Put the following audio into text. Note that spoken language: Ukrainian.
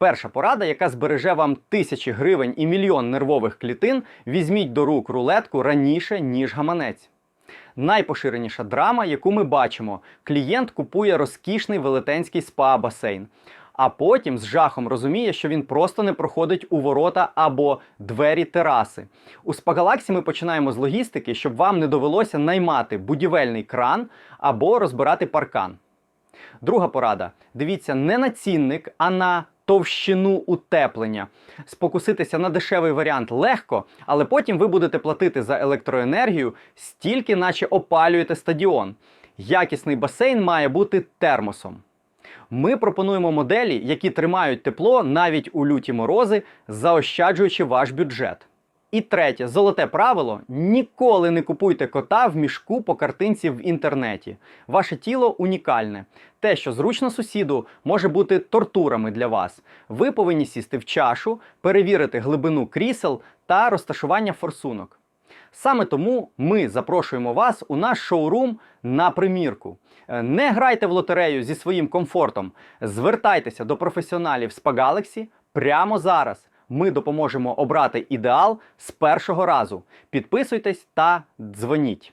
Перша порада, яка збереже вам тисячі гривень і мільйон нервових клітин, візьміть до рук рулетку раніше, ніж гаманець. Найпоширеніша драма, яку ми бачимо, клієнт купує розкішний велетенський спа-басейн, а потім з жахом розуміє, що він просто не проходить у ворота або двері тераси. У Спагалаксі ми починаємо з логістики, щоб вам не довелося наймати будівельний кран або розбирати паркан. Друга порада: дивіться не на цінник, а на товщину утеплення. Спокуситися на дешевий варіант легко, але потім ви будете платити за електроенергію стільки, наче опалюєте стадіон. Якісний басейн має бути термосом. Ми пропонуємо моделі, які тримають тепло навіть у люті морози, заощаджуючи ваш бюджет. І третє, золоте правило: ніколи не купуйте кота в мішку по картинці в інтернеті. Ваше тіло унікальне. Те, що зручно сусіду, може бути тортурами для вас. Ви повинні сісти в чашу, перевірити глибину крісел та розташування форсунок. Саме тому ми запрошуємо вас у наш шоурум на примірку. Е, Не грайте в лотерею зі своїм комфортом. Звертайтеся до професіоналів з Galaxy прямо зараз. Ми допоможемо обрати ідеал з першого разу. Підписуйтесь та дзвоніть.